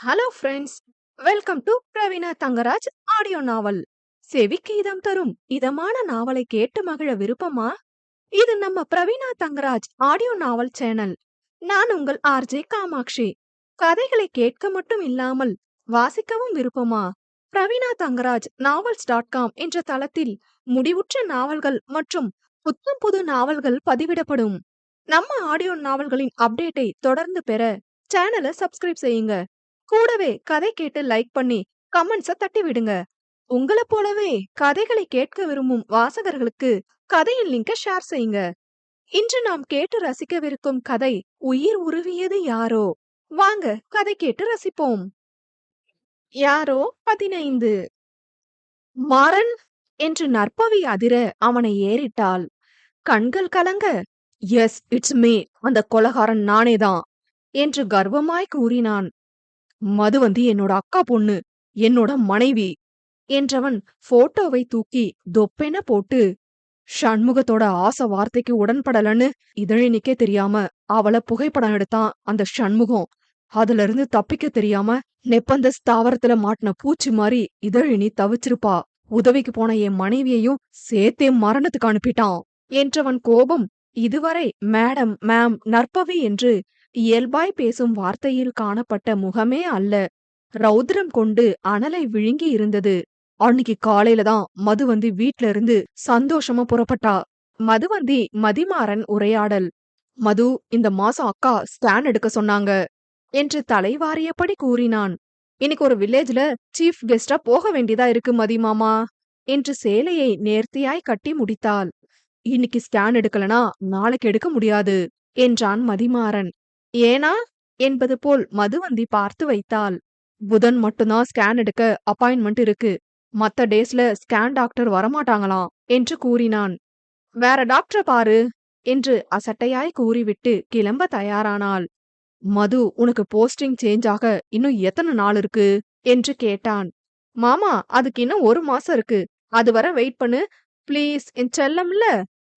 Hello friends welcome to Praveena Thangaraj audio novel செவிக்கு இதம் தரும் இதமான நாவலை கேட்டு மகிழ விருப்பமா? இது நம்ம Praveena Thangaraj audio novel channel நான் உங்கள் ஆர்ஜே காமாட்சி. கதைகளை கேட்க மட்டும் இல்லாமல் வாசிக்கவும் விருப்பமா? Praveena Thangaraj novels dot com என்ற தளத்தில் முடிவுற்ற நாவல்கள் மற்றும் புத்தம் புது நாவல்கள் பதிவிடப்படும். நம்ம ஆடியோ நாவல்களின் அப்டேட்டை தொடர்ந்து பெற சேனலை சப்ஸ்கிரைப் செய்யுங்க. கூடவே கதை கேட்டு லைக் பண்ணி கமெண்ட்ஸ தட்டி விடுங்க. உங்களை போலவே கதைகளை கேட்க விரும்பும் வாசகர்களுக்கு கதையின் லிங்கை ஷேர் செய்யுங்க. இன்று நாம் கேட்டு ரசிக்கவிருக்கும் கதை உயிர் உருவியது யாரோ? வாங்க கதை கேட்டு ரசிப்போம். யாரோ? பதினைந்து. மாறன் என்று நற்பவி அதிர அவனை ஏறிட்டாள். கண்கள் கலங்க எஸ் இட்ஸ் மே அந்த கொலகாரன் நானேதான் என்று கர்வமாய் கூறினான். மதுவந்தி என்னோட அக்கா பொண்ணு என்னோட மனைவி என்றவன் போட்டோவை தூக்கி தொப்பென போட்டு ஷண்முகத்தோட ஆசை வார்த்தைக்கு உடன்படலன்னு இதழினிக்கே தெரியாம அவளை புகைப்படம் எடுத்தான் அந்த ஷண்முகம் அதுல இருந்து தப்பிக்க தெரியாம நெப்பந்த ஸ்தாவரத்துல மாட்டின பூச்சி மாதிரி இதழினி தவிச்சிருப்பா. உதவிக்கு போன என் மனைவியையும் சேர்த்தே மரணத்துக்கு அனுப்பிட்டான் என்றவன் கோபம் இதுவரை மேடம் மேம் நற்பவி என்று இயல்பாய் பேசும் வார்த்தையில் காணப்பட்ட முகமே அல்ல. ரௌத்ரம் கொண்டு அனலை விழுங்கி இருந்தது. அன்னைக்கு காலையில தான் மதுவந்தி வீட்ல இருந்து சந்தோஷமா புறப்பட்டா. மதுவந்தி மதிமாறன் உரையாடல். மது இந்த மாசம் அக்கா ஸ்கேன் எடுக்க சொன்னாங்க என்று தலைவாரியபடி கூறினான். இன்னைக்கு ஒரு வில்லேஜ்ல சீஃப் கெஸ்டா போக வேண்டியதா இருக்கு மதிமாமா என்று சேலையை நேர்த்தியாய் கட்டி முடித்தாள். இன்னைக்கு ஸ்கேன் எடுக்கலனா நாளைக்கு எடுக்க முடியாது என்றான் மதிமாறன். ஏனா? என்பது போல் மதுவந்தி பார்த்து வைத்தாள். புதன் மட்டும்தான் ஸ்கேன் எடுக்க அப்பாயின்மெண்ட் இருக்கு. மத்த டேஸ்ல ஸ்கேன் டாக்டர் வரமாட்டாங்களாம் என்று கூறினான். வேற டாக்டரை பாரு என்று அசட்டையாய் கூறிவிட்டு கிளம்ப தயாரானாள். மது உனக்கு போஸ்டிங் சேஞ்ச் ஆக இன்னும் எத்தனை நாள் இருக்கு? என்று கேட்டான். மாமா அதுக்கு இன்னும் ஒரு மாசம் இருக்கு. அது வர வெயிட் பண்ணு. ப்ளீஸ் என் செல்லம்ல!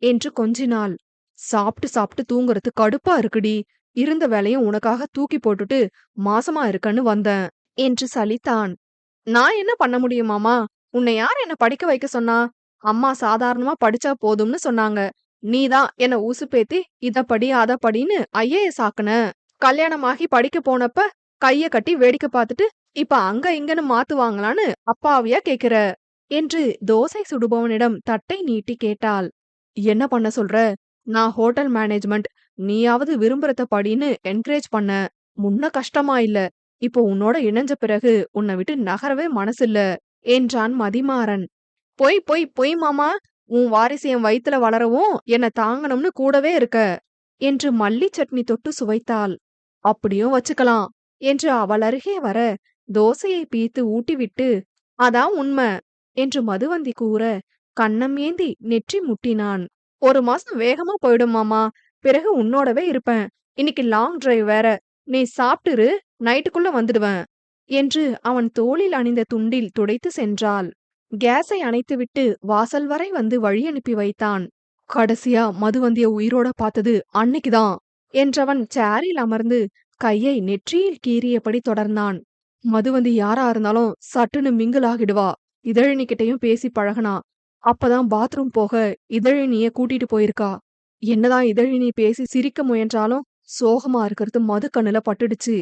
என்று கொஞ்சினாள். சாப்பிட்டு சாப்பிட்டு தூங்குறது கடுப்பா இருக்குடி. இருந்த வேலையும் உனக்காக தூக்கி போட்டுட்டு மாசமா இருக்கன்னு வந்தேன் என்று சலித்தான். நான் என்ன பண்ண முடியுமாமா உன்னை யார் என்ன படிக்க வைக்க சொன்னா? அம்மா சாதாரணமா படிச்சா போதும்னு சொன்னாங்க. நீதான் என்ன ஊசுப்பேத்தி இத படி அத படின்னு ஐஏஎஸ் ஆக்குன. கல்யாணமாகி படிக்க போனப்ப கைய கட்டி வேடிக்கை பார்த்துட்டு இப்ப அங்க இங்கன்னு மாத்துவாங்களான்னு அப்பாவியா கேக்குற என்று தோசை சுடுபவனிடம் தட்டை நீட்டி கேட்டாள். என்ன பண்ண சொல்ற? நான் ஹோட்டல் மேனேஜ்மெண்ட் நீயாவது விரும்புறத படின்னு என்கரேஜ் பண்ண. முன்ன கஷ்டமா இல்ல. இப்போ உன்னோட இணைஞ்ச பிறகு உன்னை விட்டு நகரவே மனசில்ல. என்றான் மதிமாறன். பொய் பொய் பொய் மாமா. உன் வாரிசு என் வயித்துல வளரவும் என்னை தாங்கணும்னு கூடவே இருக்க. என்று மல்லி சட்னி தொட்டு சுவைத்தாள். அப்படியும் வச்சுக்கலாம் என்று அவள் அருகே வர தோசையை பீத்து ஊட்டிவிட்டு அதான் உண்மை என்று மதுவந்தி கூற கண்ணம் ஏந்தி நெற்றி முட்டினான். ஒரு மாசம் வேகமா போயிடும் மாமா. பிறகு உன்னோடவே இருப்பேன். இன்னைக்கு லாங் டிரைவ் வேற. நீ சாப்பிட்டுரு நைட்டுக்குள்ள வந்துடுவேன் என்று அவன் தோளில் அணிந்த துண்டில் துடைத்து சென்றாள். கேஸை அணைத்துவிட்டு வாசல் வரை வந்து வழி அனுப்பி வைத்தான். கடைசியா மதுவந்திய உயிரோட பார்த்தது அன்னைக்குதான் என்றவன் சேரில் அமர்ந்து கையை நெற்றியில் கீறியபடி தொடர்ந்தான். மதுவந்தி யாரா இருந்தாலும் சட்டுன்னு மிங்கிள் ஆகிடுவா. இதழினிக்கிட்டையும் பேசி பழகனா அப்பதான் பாத்ரூம் போக இதழினிய கூட்டிட்டு போயிருக்கா. என்னதான் இதழினி பேசி சிரிக்க முயன்றாலும் சோகமா இருக்கிறது மது கண்ணுல பட்டுடுச்சு.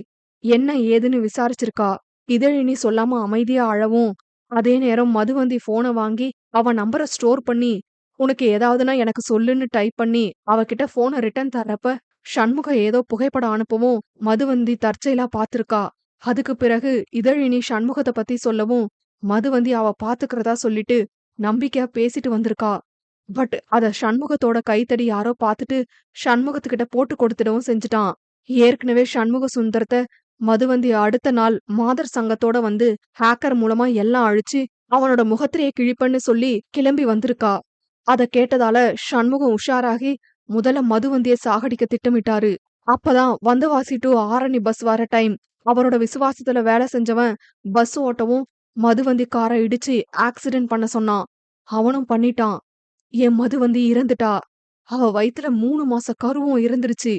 என்ன ஏதுன்னு விசாரிச்சிருக்கா. இதழினி சொல்லாம அமைதியா அழவும். அதே நேரம் மதுவந்தி போனை வாங்கி அவ நம்பரை ஸ்டோர் பண்ணி உனக்கு ஏதாவதுனா எனக்கு சொல்லுன்னு டைப் பண்ணி அவகிட்ட போனை ரிட்டர்ன் தர்றப்ப சண்முக ஏதோ புகைப்படம் அனுப்பவும் மதுவந்தி தற்செயலா பாத்திருக்கா. அதுக்கு பிறகு இதழினி சண்முகத்தை பத்தி சொல்லவும் மதுவந்தி அவ பாத்துக்கிறதா சொல்லிட்டு நம்பிக்கையா பேசிட்டு வந்திருக்கா. பட் அத சண்முகத்தோட கைத்தடி யாரோ பாத்துட்டு சண்முகத்துக்கிட்ட போட்டு கொடுத்துடவும் செஞ்சுட்டான். ஏற்கனவே சண்முக சுந்தரத்தை மதுவந்தி அடுத்த நாள் மாதர் சங்கத்தோட வந்து ஹேக்கர் மூலமா எல்லாம் அழிச்சு அவனோட முகத்திரையை கிழிப்பன்னு சொல்லி கிளம்பி வந்திருக்கா. அத கேட்டதால சண்முகம் உஷாராகி முதல்ல மதுவந்திய சாகடிக்க திட்டமிட்டாரு. அப்பதான் வந்தவாசி டு ஆரணி பஸ் வர டைம். அவரோட விசுவாசத்துல வேலை செஞ்சவன் பஸ் ஓட்டவும் மதுவந்தி காரை இடிச்சு ஆக்சிடென்ட் பண்ண சொன்னான் அவனும் பண்ணிட்டான். என் மதுவந்தி இறந்துட்டா. அவ வயித்துல மூணு மாச கருவும் இருந்துருச்சு.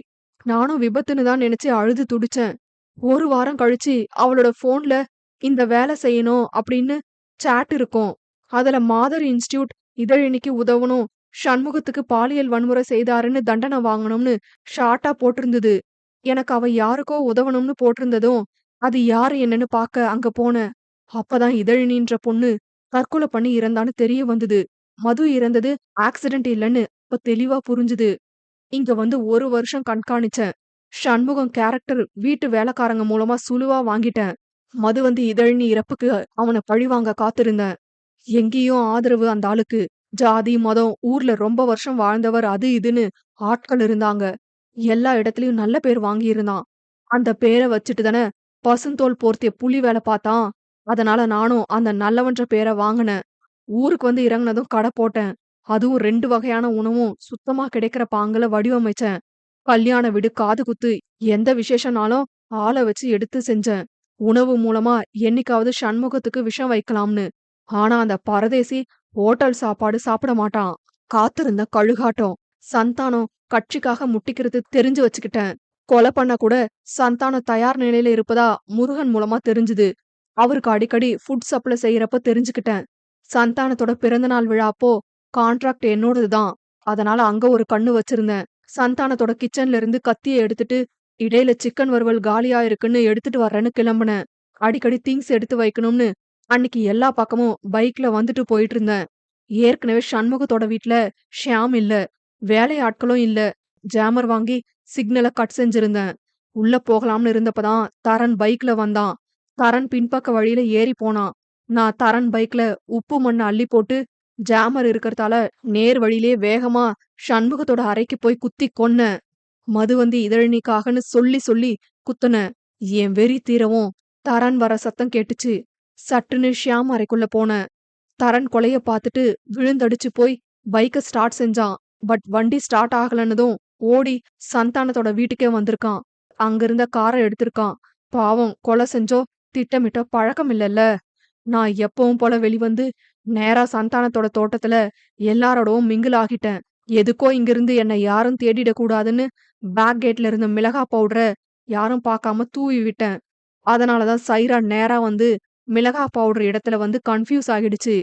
நானும் விபத்துன்னு தான் நினைச்சு அழுது துடிச்சேன். ஒரு வாரம் கழிச்சு அவளோட போன்ல இந்த வேலை செய்யணும் அப்படின்னு சாட் இருக்கும். அதுல மாதர் இன்ஸ்டியூட் இதழினிக்கு உதவணும். சண்முகத்துக்கு பாலியல் வன்முறை செய்தாருன்னு தண்டனை வாங்கணும்னு ஷார்ட்டா போட்டிருந்தது. எனக்கு அவ யாருக்கோ உதவணும்னு போட்டிருந்ததும் அது யாரு என்னன்னு பார்க்க அங்க போனேன். அப்பதான் இதழினின்ற பொண்ணு தற்கொலை பண்ணி இறந்தான்னு தெரிய வந்தது. மது இறந்தது ஆக்சிடென்ட் இல்லைன்னு இப்ப தெளிவா புரிஞ்சுது. இங்க வந்து ஒரு வருஷம் கண்காணிச்சேன். சண்முகம் கேரக்டர் வீட்டு வேலைக்காரங்க மூலமா சுலுவா வாங்கிட்டேன். மது வந்து இதழினி இறப்புக்கு அவனை பழிவாங்க காத்திருந்தேன். எங்கேயும் ஆதரவு அந்த ஆளுக்கு. ஜாதி மதம் ஊர்ல ரொம்ப வருஷம் வாழ்ந்தவர் அது இதுன்னு ஆட்கள் இருந்தாங்க. எல்லா இடத்துலயும் நல்ல பேர் வாங்கியிருந்தான். அந்த பேரை வச்சுட்டு தானே பசுந்தோல் போர்த்திய புலி வேலை பார்த்தான். அதனால நானும் அந்த நல்லவன்ற பேரை வாங்கினேன் ஊருக்கு வந்து இறங்குனதும் கடை போட்டேன். அதுவும் ரெண்டு வகையான உணவும் சுத்தமா கிடைக்கிற பாங்குல வடிவமைச்சேன். கல்யாண வீடு காது குத்து எந்த விசேஷனாலும் ஆளை வச்சு எடுத்து செஞ்சேன். உணவு மூலமா என்னைக்காவது சண்முகத்துக்கு விஷம் வைக்கலாம்னு. ஆனா அந்த பரதேசி ஹோட்டல் சாப்பாடு சாப்பிட மாட்டான். காத்திருந்த கழுகாட்டம் சந்தானம் கட்சிக்காக முட்டிக்கிறது தெரிஞ்சு வச்சுக்கிட்டேன். கொலை பண்ண கூட சந்தானம் தயார் நிலையில இருப்பதா முருகன் மூலமா தெரிஞ்சுது. அவருக்கு அடிக்கடி ஃபுட் சப்ளை செய்யறப்ப தெரிஞ்சுக்கிட்டேன். சந்தானத்தோட பிறந்தநாள் விழா அப்போ என்னோடது தான் அதனால அங்க ஒரு கண்ணு வச்சிருந்தேன். சந்தானத்தோட கிச்சன்ல இருந்து கத்திய எடுத்துட்டு இடையில சிக்கன் வறுவல் காலியா இருக்குன்னு எடுத்துட்டு வர்றேன்னு கிளம்புனேன். அடிக்கடி திங்ஸ் எடுத்து வைக்கணும்னு அன்னைக்கு எல்லா பக்கமும் பைக்ல வந்துட்டு போயிட்டு இருந்தேன் ஏற்கனவே சண்முகத்தோட வீட்ல ஷியாம் இல்ல வேலையாட்களும் இல்ல. ஜாமர் வாங்கி சிக்னலை கட் செஞ்சிருந்தேன். உள்ள போகலாம்னு இருந்தப்பதான் தரன் பைக்ல வந்தான். தரன் பின்பக்க வழியில ஏறி போனான் நான் தரன் பைக்ல உப்பு மண்ணை அள்ளி போட்டு ஜாமர் இருக்கறதால நேர் வழியிலே வேகமா சண்முகத்தோட அறைக்கு போய் குத்தி கொன்ன மதுவந்தி இதழினிக்காகன்னு சொல்லி சொல்லி குத்துன. என் வெறி தீரவும் தரன் வர சத்தம் கேட்டுச்சு. சட்டுன்னு ஷியாம் அறைக்குள்ள போன தரன் கொலைய பார்த்துட்டு விழுந்தடிச்சு போய் பைக்க ஸ்டார்ட் செஞ்சான். பட் வண்டி ஸ்டார்ட் ஆகலன்னதும் ஓடி சந்தானத்தோட வீட்டுக்கே வந்திருக்கான். அங்கிருந்த காரை எடுத்திருக்கான். பாவம் கொலை செஞ்சோ திட்டமிட்ட பழக்கம் இல்லல்ல நான் எப்பவும் போல வெளிவந்து நேரா சந்தானத்தோட தோட்டத்துல எல்லாரோடவும் மிங்கிள் ஆகிட்டேன் எதுக்கோ இங்கிருந்து என்னை யாரும் தேடிடக்கூடாதுன்னு பேக் கேட்ல இருந்த மிளகா பவுடரை யாரும் பார்க்காம தூவி விட்டேன். அதனாலதான் சைரா நேரா வந்து மிளகா பவுடர் இடத்துல வந்து கன்ஃபியூஸ் ஆகிடுச்சு.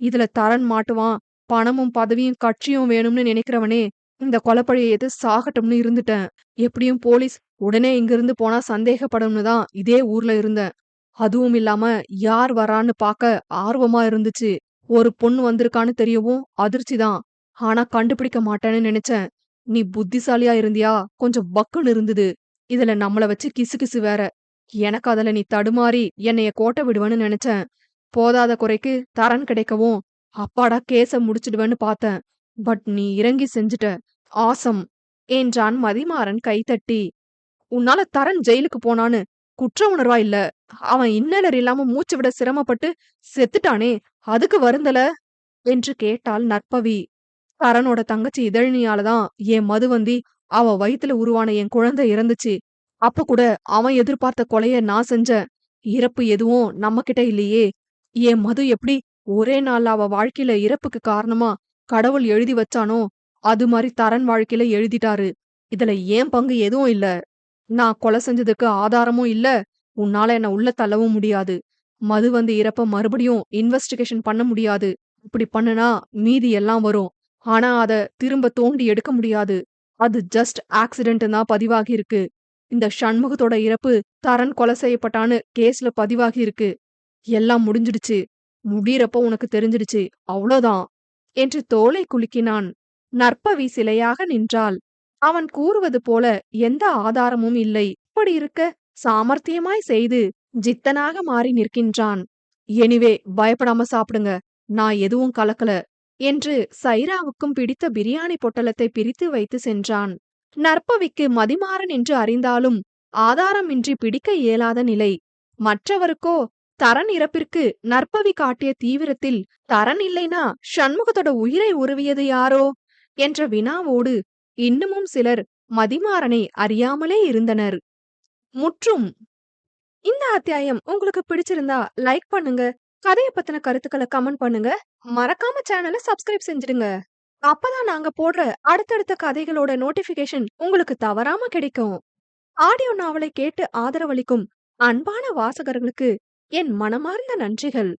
இதுல தரன் மாட்டுவான் பணமும் பதவியும் கட்சியும் வேணும்னு நினைக்கிறவனே இந்த கொலைப்பழியை எது சாகட்டும்னு இருந்துட்டேன். எப்படியும் போலீஸ் உடனே இங்கிருந்து போனா சந்தேகப்படும்னு தான் இதே ஊர்ல இருந்தேன். அதுவும் இல்லாம யார் வரான்னு பார்க்க ஆர்வமா இருந்துச்சு. ஒரு பொண்ணு வந்திருக்கான்னு தெரியவும் அதிர்ச்சி தான். ஆனா கண்டுபிடிக்க மாட்டேன்னு நினைச்சேன். நீ புத்திசாலியா இருந்தியா? கொஞ்சம் பக்குன்னு இருந்தது. இதுல நம்மள வச்சு கிசு கிசு வேற. எனக்கு அதுல நீ தடுமாறி என்னைய கோட்டை விடுவேன்னு நினைச்சேன். போதாத குறைக்கு தரன் கிடைக்கவும் அப்பாடா கேச முடிச்சிடுவேன்னு பார்த்தேன். பட் நீ இறங்கி செஞ்சுட்ட. ஆசம். என்றான் மதிமாறன் கைத்தட்டி உன்னால தரன் ஜெயிலுக்கு போனான்னு. குற்ற உணர்வா இல்ல. அவன் இன்னலர் இல்லாம மூச்சு விட சிரமப்பட்டு செத்துட்டானே அதுக்கு வருந்தல? என்று கேட்டாள் நற்பவி. சரணோட தங்கச்சி இதழினியாலதான் என் மதுவந்தி அவ வயித்துல உருவான என் குழந்தை இறந்துச்சு. அப்ப கூட அவன் எதிர்பார்த்த கொலைய நான் செஞ்சேன் இறப்பு எதுவும் நம்ம கிட்ட இல்லையே. என் மது எப்படி ஒரே நாள்ல அவ வாழ்க்கையில இறப்புக்கு காரணமா கடவுள் எழுதி வச்சானோ அது மாதிரி தரன் வாழ்க்கையில எழுதிட்டாரு. இதுல ஏன் பங்கு எதுவும் இல்ல. நான் கொலை செஞ்சதுக்கு ஆதாரமும் இல்ல. உன்னால என்ன உள்ள தள்ளவும் முடியாது. மது வந்து இறப்ப மறுபடியும் இன்வெஸ்டிகேஷன் பண்ண முடியாது. இப்படி பண்ணுனா மீதி எல்லாம் வரும். ஆனா அத திரும்ப தோண்டி எடுக்க முடியாது. அது ஜஸ்ட் ஆக்சிடென்ட் தான் பதிவாகி இருக்கு. இந்த சண்முகத்தோட இறப்பு தரன் கொலை செய்யப்பட்டான்னு கேஸ்ல பதிவாகி இருக்கு. எல்லாம் முடிஞ்சிடுச்சு. முடியறப்ப உனக்கு தெரிஞ்சிடுச்சு. அவ்வளோதான் என்று தோலை குலுக்கினான். நற்பவி சிலையாக நின்றாள். அவன் கூறுவது போல எந்த ஆதாரமும் இல்லை. இப்படி இருக்க சாமர்த்தியமாய் செய்து ஜித்தனாக மாறி நிற்கின்றான். எனிவே பயப்படாம சாப்பிடுங்க. நான் எதுவும் கலக்கல என்று சைராவுக்கும் பிடித்த பிரியாணி பொட்டலத்தை பிரித்து வைத்து சென்றான். நற்பவிக்கு மதிமாறன் என்று அறிந்தாலும் ஆதாரமின்றி பிடிக்க இயலாத நிலை. மற்றவருக்கோ தரன் இறப்பிற்கு நற்பவி காட்டிய தீவிரத்தில் தரன் இல்லைனா சண்முகத்தோட உயிரை உருவியது யாரோ? என்ற வினாவோடு இன்னமும் சிலர் மதிமாறனை அறியாமலே இருந்தனர். முற்றும். இந்த அத்தியாயம் உங்களுக்கு பிடிச்சிருந்தா லைக் பண்ணுங்க கதைய பத்தின கருத்துக்களை கமெண்ட் பண்ணுங்க மறக்காம சேனலை சப்ஸ்கிரைப் செஞ்சிடுங்க. அப்பதான் நாங்க போடுற அடுத்தடுத்த கதைகளோட நோட்டிபிகேஷன் உங்களுக்கு தவறாம கிடைக்கும். ஆடியோ நாவலை கேட்டு ஆதரவளிக்கும் அன்பான வாசகர்களுக்கு என் மனமார்ந்த நன்றிகள்.